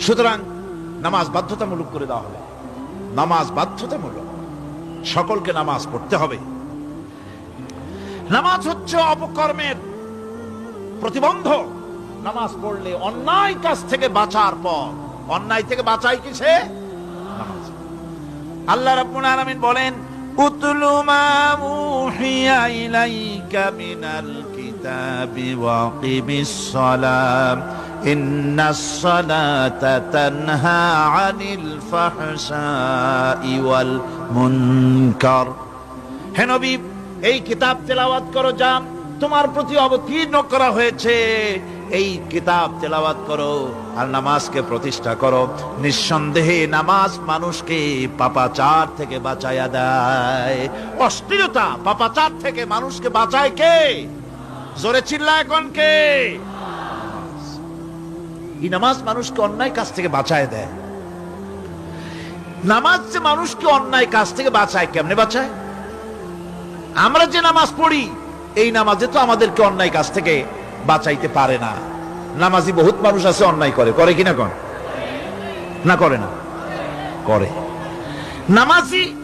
সুতরাং নামাজ বাধ্যতামূলক করে দেওয়া হবে। নামাজ বাধ্যতামূলক। সকলকে নামাজ পড়তে হবে। নামাজ হচ্ছে অপকর্মের প্রতিবন্ধ। নামাজ পড়লে অন্যায় কাজ থেকে বাঁচার পর অন্যায় থেকে বাঁচাই কিসে? নামাজ। আল্লাহ রাব্বুল আলামিন বলেন, উতলু মা উহিয়া ইলাইকা মিনাল কিতাবি ওয়া সালাম। সালাতা তানহা আনিল ফাহশাই ওয়াল মুনকার। হে নবী, এই কিতাব তেলাওয়াত করো যা তোমার প্রতি অবতীর্ণ করা হয়েছে। এই কিতাব তেলাওয়াত করো আর নামাজকে প্রতিষ্ঠা করো। নিঃসন্দেহে নামাজ মানুষকে পাপাচার থেকে বাঁচাইয়া দেয়। অস্থিরতা পাপাচার থেকে মানুষকে বাঁচায় কে? জোরে চিল্লা এখন কে? এই নামাজ মানুষকে অন্যায় কাজ থেকে বাঁচায় দেয়। নামাজ যে মানুষকে অন্যায় কাজ থেকে বাঁচায়, কেমনে বাঁচায়? আমরা যে নামাজ পড়ি, এই নামাজে তো আমাদেরকে অন্যায় কাজ থেকে বাঁচাইতে পারে না। নামাজি বহুত মানুষ আছে, অন্যায় করে। করে কিনা কন? না করে না? করে। নামাজি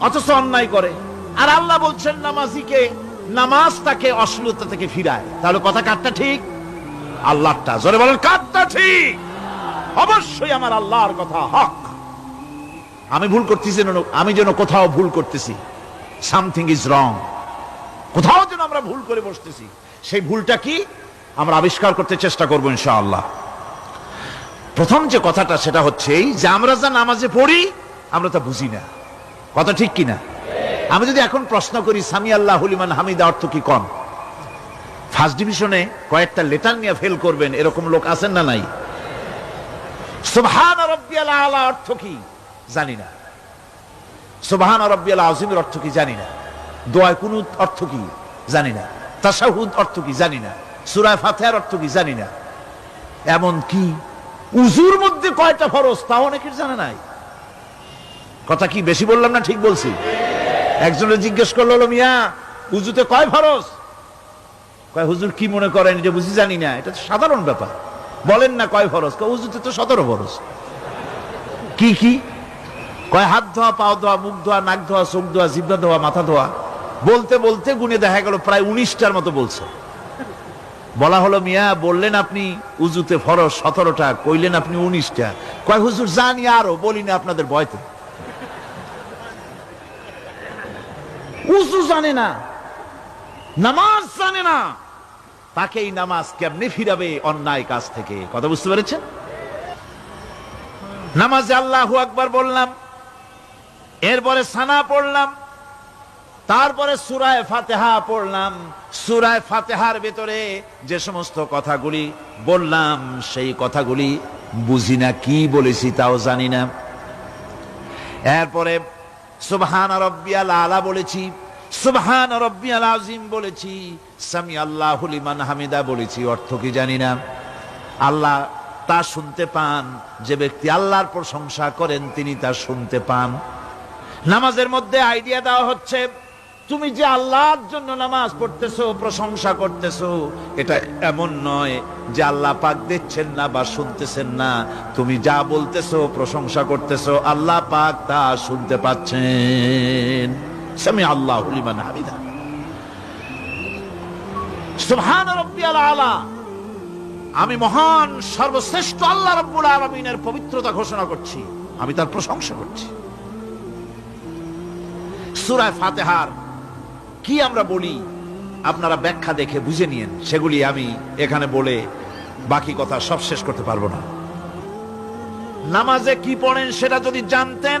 অথচ অন্যায় করে। আর আল্লাহ বলছেন, নামাজিকে নামাজ তাকে অশ্লীলতা থেকে ফিরায়। তাহলে কথা কাটটা ঠিক? আল্লাহটা। জোরে বলেন কাটটা ঠিক। অবশ্যই আমার আল্লাহর কথা হক। আমি ভুল করতেছি আমি যেন কোথাও ভুল করতেছি। সামথিং ইজ রং কোথাও যেন আমরা ভুল করে বসতেছি। সেই ভুলটা কি? আমরা আবিষ্কার করতে চেষ্টা করব ইনশাআল্লাহ। প্রথম যে কথাটা, সেটা হচ্ছে এই যে আমরা যা নামাজে পড়ি, আমরা তা বুঝি না। কথা ঠিক কিনা? আমি যদি এখন প্রশ্ন করি সামি আল্লাহ হুলিমান হামিদা অর্থ কি কম? ফার্স্ট ডিভিশনে কয়েকটা লেটার নিয়ে ফেল করবেন, এরকম লোক আছেন না নাই? সুবহান আলা অর্থ কি? জানি না। সুবহান আজিমের অর্থ কি? জানি না। দোয়ায় কুনুত অর্থ কি? জানি না। তাসাহুদ অর্থ কি? জানি না। সুরায় ফাতিহার অর্থ কি? জানি না। এমন কি? উজুর মধ্যে কয়টা ফরজ তা অনেকের জানা নাই। কথা কি বেশি বললাম না ঠিক বলছি? একজনে জিজ্ঞেস করল মিয়া, উজুতে কয় ফরজ? কয়, হুজুর কি মনে করেন? এটা বুঝি জানি না, এটা সাধারণ ব্যাপার। বলেন না কয় ফরজ? কয় উজুতে তো সতেরো ফরজ। কি কি? কয়, হাত ধোয়া, পাও ধোয়া, মুখ ধোয়া, নাক ধোয়া, চোখ ধোয়া, জিব্বা ধোয়া, মাথা ধোয়া। বলতে বলতে গুনে দেখা গেল প্রায় উনিশটার মতো বলছে। বলা হলো, মিয়া, বললেন আপনি উজুতে ফরজ সতেরোটা, কইলেন আপনি উনিশটা। কয়, হুজুর, জানি আরও, বলি না আপনাদের বয়তে উজু জানে না, নামাজ জানে না। তাকে এই নামাজ কেমনে ফিরাবে অন্যায় কাজ থেকে? কথা বুঝতে পেরেছেন? নামাজে আল্লাহ আকবার বললাম, এরপরে সানা পড়লাম, তারপরে সুরায় ফাতেহা পড়লাম। সুরায় ফাতেহার ভেতরে যে সমস্ত কথাগুলি বললাম, সেই কথাগুলি বুঝি না কি বলেছি তাও জানি না। এরপরে সুবহান রব্বিয়াল আলা বলেছি সুবহান রব্বিয়াল আজিম বলেছি, সামি আল্লাহ লিমান হামিদা বলেছি, অর্থ কি জানি না। আল্লাহ তা শুনতে পান, যে ব্যক্তি আল্লাহর প্রশংসা করেন, তিনি তা শুনতে পান। নামাজের মধ্যে আইডিয়া দেওয়া হচ্ছে, তুমি যে আল্লাহর জন্য নামাজ পড়তেছো, প্রশংসা করতেছো, এটা এমন নয় যে আল্লাহ পাক দেখছেন না বা শুনতেছেন না। তুমি যা বলতেছো, প্রশংসা করতেছো, আল্লাহ পাক তা শুনতে পাচ্ছেন। সামি আল্লাহ হামিদা। আমি মহান, সর্বশ্রেষ্ঠ আল্লাহ রব্বুল আলমিনের পবিত্রতা ঘোষণা করছি। আমি তার প্রশংসা করছি। সুরায় ফাতেহার কি আমরা বলি? আপনারা ব্যাখ্যা দেখে বুঝে নিয়েন। সেগুলি আমি এখানে বলে বাকি কথা সব শেষ করতে পারব না। নামাজে কি পড়েন সেটা যদি জানতেন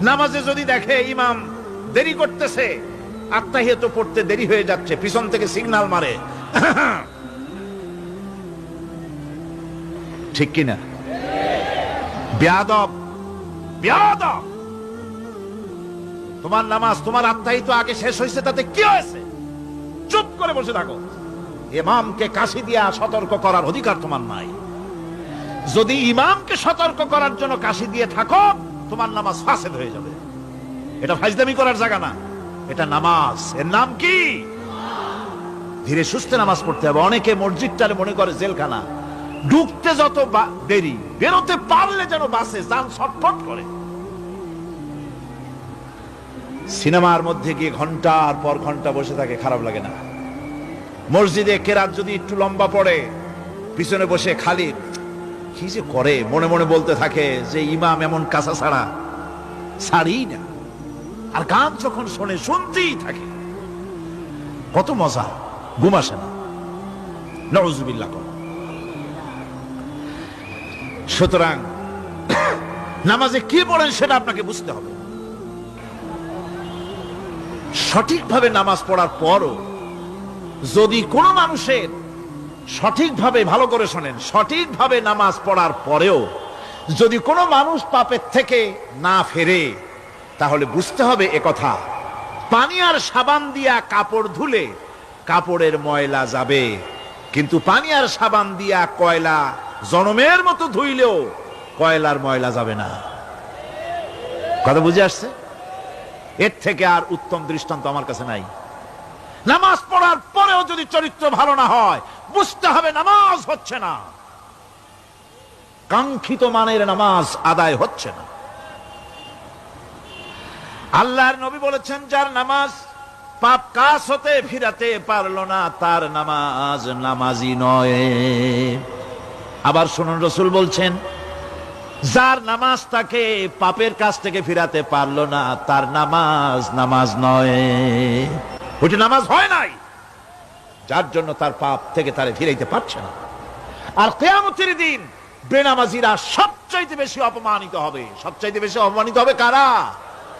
নামাজে যদি দেখে ইমাম দেরি করতেছে, আত্মাহিয়ত পড়তে দেরি হয়ে যাচ্ছে, পিছন থেকে সিগন্যাল মারে। ঠিক কিনা? বেয়াদব বেয়াদব! তোমার নামাজ, তোমার আত্মাহিত আগে শেষ হয়েছে, তাতে কি হয়েছে? চুপ করে বসে থাকো। ইমামকে কাশি দিয়া সতর্ক করার অধিকার তোমার নাই। যদি ইমামকে সতর্ক করার জন্য কাশি দিয়ে থাকো তোমার নামাজ ফাসেদ হয়ে যাবে। এটা ফাইজদামি করার জায়গা না। এটা নামাজ। এর নাম কি? ধীরে সুস্থে নামাজ পড়তে হবে। অনেকে মসজিদটারে মনে করে জেলখানা। ঢুকতে যত দেরি, বেরোতে পারলে যেন বাসে যান ছটফট করে। সিনেমার মধ্যে গিয়ে ঘণ্টার পর ঘণ্টা বসে থাকে, খারাপ লাগে না। মসজিদে কেরাত যদি একটু লম্বা পড়ে, পিছনে বসে খালি কি যে করে? মনে মনে বলতে থাকে যে ইমাম এমন কাঁচা ছাড়া ছাড়ি না। আর গান যখন শোনে, শুনতেই থাকে। কত মজা। ঘুম আসে না। নজুবিল্লা সুতরাং নামাজে কি পড়েন সেটা আপনাকে বুঝতে হবে। সঠিকভাবে নামাজ পড়ার পরও যদি কোনো মানুষের সঠিকভাবে ভালো করে শোনেন, সঠিকভাবে নামাজ পড়ার পরেও যদি কোনো মানুষ পাপের থেকে না ফেরে, তাহলে বুঝতে হবে কথা। পানি আর সাবান দিয়া কাপড় ধুলে কাপড়ের ময়লা যাবে। কিন্তু পানি আর সাবান দিয়া কয়লা জনমের মতো ধুইলেও কয়লার ময়লা যাবে না। কথা বুঝে আসছে? এর থেকে আর উত্তম দৃষ্টান্ত আমার কাছে নাই। নামাজ পড়ার পরেও যদি চরিত্র ভালো না হয় বুঝতে হবে নামাজ হচ্ছে না। কাঙ্ক্ষিত মানের নামাজ আদায় হচ্ছে না। আল্লাহর নবী বলেছেন, যার নামাজ পাপ কাজ হতে ফিরাতে পারল না, তার নামাজ নামাজি নয়। আবার শুনুন, রসুল বলছেন, যার নামাজ তাকে পাপের কাছ থেকে ফিরাতে পারল না, তার নামাজ নামাজ নয়। ওইটা নামাজ হয় নাই। যার জন্য তার পাপ থেকে তারে ফিরাইতে পারছে না আর কেয়ামতের দিন বেনামাজিরা সবচাইতে বেশি অপমানিত হবে সবচাইতে বেশি অপমানিত হবে কারা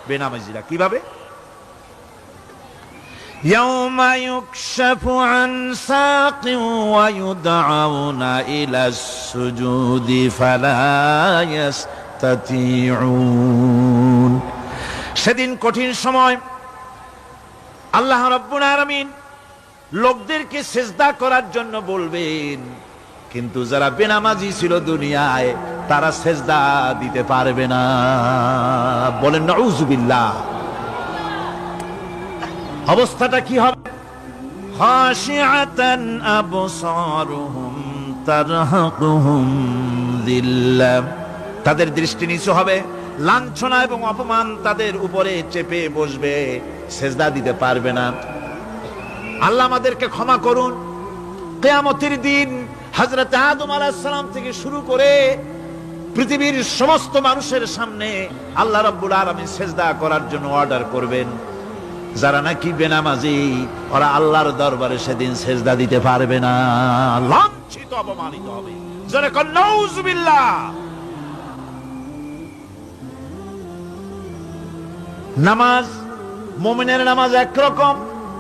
বেনামাজিরা কিভাবে يوم يكشف عن ساق ويدعون إلى السجود فلا يستطيعون সেদিন কঠিন সময় আল্লাহ রব্বুল আলামিন লোকদেরকে সেজদা করার জন্য বলবেন, কিন্তু যারা বেনামাজি ছিল দুনিয়ায়, তারা সেজদা দিতে পারবে না। বলেন নজুবিল্লা অবস্থাটা কি হবে? হাসিআতান আবসারুহুম তারহাকুহুম দিল্লা। তাদের দৃষ্টি নিচু হবে, লাঞ্ছনা এবং অপমান তাদের উপরে চেপে বসবে, সেজদা দিতে পারবে না। আল্লাহ আমাদেরকে ক্ষমা করুন। কেয়ামতের দিন হজরত আদম আলাহিসাল্লাম থেকে শুরু করে পৃথিবীর সমস্ত মানুষের সামনে আল্লাহ রব্বুল আলমী সেজদা করার জন্য অর্ডার করবেন। যারা নাকি বেনামাজি, ওরা আল্লাহর দরবারে সেদিন সেজদা দিতে পারবে না। লাঞ্ছিত, অপমানিত হবে। যারা কন্যাউজবিল্লাহ নামাজ, মোমিনের নামাজ একরকম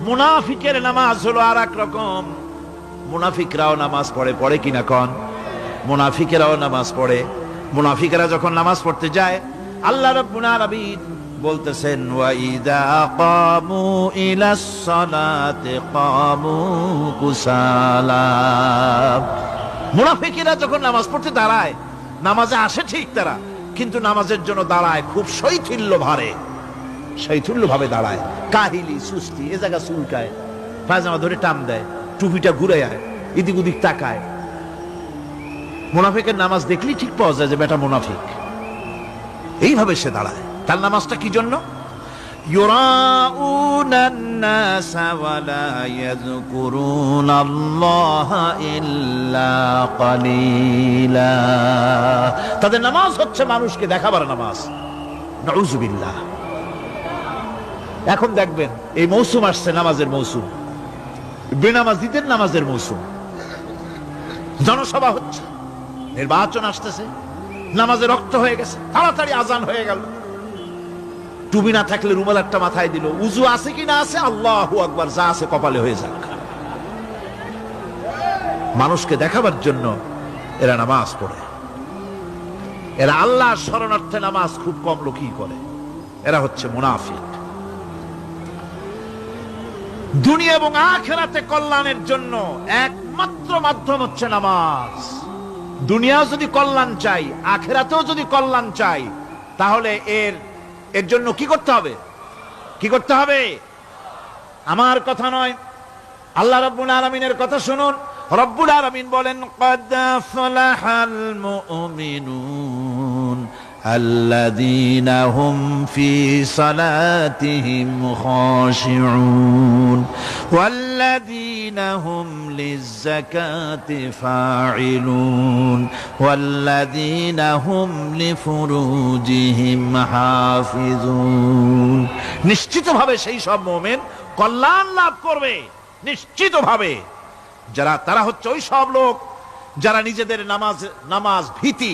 মুনাফিকের নামাজ হলো আর এক রকম। মুনাফিকরাও নামাজ পড়ে পড়ে কিনা কন? মুনাফিকেরাও নামাজ পড়ে। মুনাফিকেরা যখন নামাজ পড়তে যায়, আল্লাহ রব্বুল আলামিন বলতেছেন ওয়াইদা কামু ইলাস কামু কুসালা। মুনাফিকেরা যখন নামাজ পড়তে দাঁড়ায়, নামাজে আসে ঠিক তারা, কিন্তু নামাজের জন্য দাঁড়ায় খুব শৈথিল্য ভারে। শৈথুল্যভাবে দাঁড়ায়। কাহিলি সুস্তি এ জায়গা চুলকায়, পায়জামা ধরে টান দেয়, টুপিটা ঘুরে আয়, এদিক ওদিক তাকায়। মোনাফিকের নামাজ দেখলেই ঠিক পাওয়া যায় যে বেটা মোনাফিক। এইভাবে সে দাঁড়ায়। তার নামাজটা কি জন্য? তাদের নামাজ হচ্ছে মানুষকে দেখাবার নামাজ। নজুবিল্লাহ এখন দেখবেন, এই মৌসুম আসছে, নামাজের মৌসুম। বেনামাজিদের নামাজের মৌসুম। জনসভা হচ্ছে। নির্বাচন আসতেছে। নামাজে রক্ত হয়ে গেছে। তাড়াতাড়ি আজান হয়ে গেল। টুবি না থাকলে রুমাল একটা মাথায় দিল। উজু আছে কি না আছে? আল্লাহ আকবার, যা আছে কপালে হয়ে যাক। মানুষকে দেখাবার জন্য এরা নামাজ পড়ে। এরা আল্লাহ শরণার্থে নামাজ খুব কম লোকই করে। এরা হচ্ছে মুনাফিক। দুনিয়া এবং আখেরাতে কল্যাণের জন্য একমাত্র মাধ্যম হচ্ছে নামাজ। দুনিয়া যদি কল্যাণ চাই, আখেরাতেও যদি কল্যাণ চাই, তাহলে এর এর জন্য কি করতে হবে? কি করতে হবে? আমার কথা নয়। আল্লাহ রব্বুল আলমিনের কথা শুনুন। রব্বুল আলমিন বলেন, কদা ফলাহাল মুমিনুন। الذين هم في صلاتهم خاشعون والذين هم للزكاة فاعلون والذين هم لفروجهم حافظون নিশ্চিতভাবে সেই সব মোমেন কল্যাণ লাভ করবে নিশ্চিতভাবে যারা তারা হচ্ছে ওই সব লোক যারা নিজেদের নামাজ নামাজ ভীতি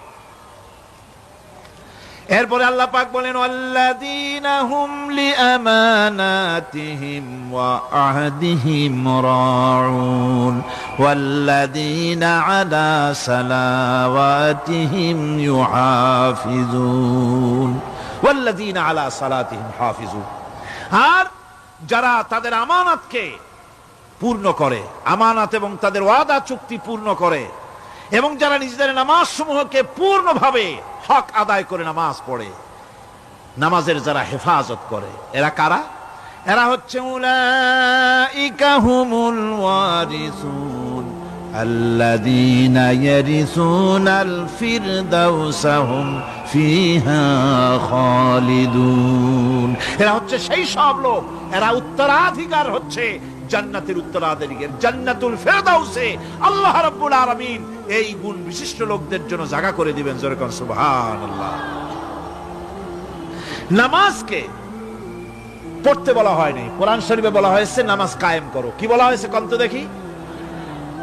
এরপরে আল্লাহ পাক বলেন, আল্লাযীনা হুম লিআমানাতিহিম ওয়া আহদিহিম রাউন। ওয়াল্লাযীনা আলা সালাওয়াতিহিম ইউহাফিজুন ওয়াল্লাযীনা আলা সালাতিহিম হাফিজুন। আর যারা তাদের আমানতকে পূর্ণ করে, আমানত এবং তাদের ওয়াদা চুক্তি পূর্ণ করে এবং যারা নিজেদের নামাজ সমূহকে পূর্ণভাবে হক আদায় করে নামাজ পড়ে নামাজের যারা হেফাজত করে এরা কারা এরা হচ্ছে أولئك هم الوارثون الذين يرثون الفردوس هم فيها خالدون এরা হচ্ছে সেই সব লোক এরা উত্তরাধিকার হচ্ছে জান্নাতের উত্তরাধিকার, জান্নাতুল ফেরদাউসে। আল্লাহ রাব্বুল আলামিন এই গুণ বিশিষ্ট লোকদের জন্য জায়গা করে দিবেন, জোরে কোন, সুবহানাল্লাহ। নামাজকে পড়তে বলা হয়নি কোরআন শরীফে বলা হয়েছে, নামাজ কায়েম করো। কি বলা হয়েছে কন্ত দেখি?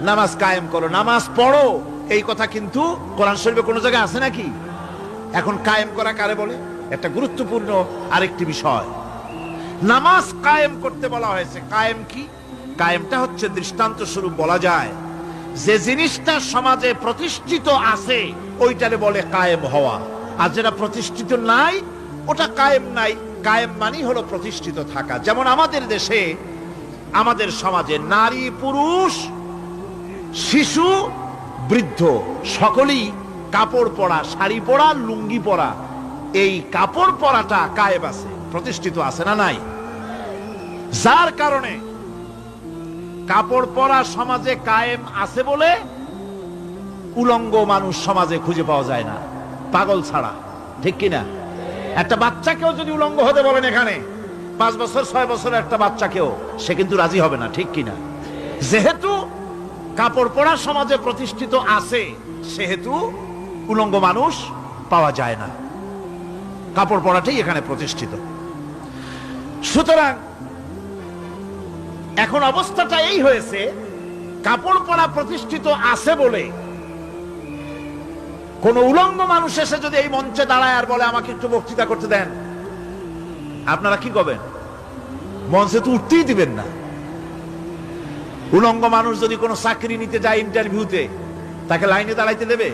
নামাজ কায়েম করো। নামাজ পড়ো, এই কথা কিন্তু কোরআন শরীফে কোনো জায়গায় আছে নাকি? এখন কায়েম করা কারে বলে? একটা গুরুত্বপূর্ণ আরেকটি বিষয়। নামাজ কায়েম করতে বলা হয়েছে। কায়েম কি? কায়েমটা হচ্ছে দৃষ্টান্ত স্বরূপ বলা যায়। যে জিনিসটা সমাজে প্রতিষ্ঠিত আছে, ওইটারে বলে কায়েম হওয়া। আর যেটা প্রতিষ্ঠিত নাই, ওটা কায়েম নাই। কায়েম মানি হলো প্রতিষ্ঠিত থাকা। যেমন আমাদের দেশে, আমাদের সমাজে নারী, পুরুষ, শিশু, বৃদ্ধ, সকলেই কাপড় পরা, শাড়ি পরা, লুঙ্গি পরা, এই কাপড় পরাটা কায়েব আছে, প্রতিষ্ঠিত আছে না নাই? যার কারণে কাপড় পরা সমাজে কায়েম আছে বলে উলঙ্গ মানুষ সমাজে খুঁজে পাওয়া যায় না। পাগল ছাড়া, ঠিক কিনা একটা বাচ্চাকেও যদি উলঙ্গ হতে বলেন এখানে, পাঁচ বছর, ছয় বছরের একটা বাচ্চাকেও, সে কিন্তু রাজি হবে না, ঠিক কিনা যেহেতু কাপড় পরা সমাজে প্রতিষ্ঠিত আছে, সেহেতু উলঙ্গ মানুষ পাওয়া যায় না। কাপড় পরাটাই এখানে প্রতিষ্ঠিত। সুতরাং এখন অবস্থাটা এই হয়েছে, কাপড় পরা প্রতিষ্ঠিত আছে বলে। কোন উলঙ্গ মানুষ এসে যদি এই মঞ্চে দাঁড়ায় আর বলে, আমাকে একটু বক্তৃতা করতে দেন। আপনারা কি করবেন? মঞ্চে তো উঠতেই দিবেন না। উলঙ্গ মানুষ যদি কোনো চাকরি নিতে যায় ইন্টারভিউতে তাকে লাইনে দাঁড়াইতে দেবে?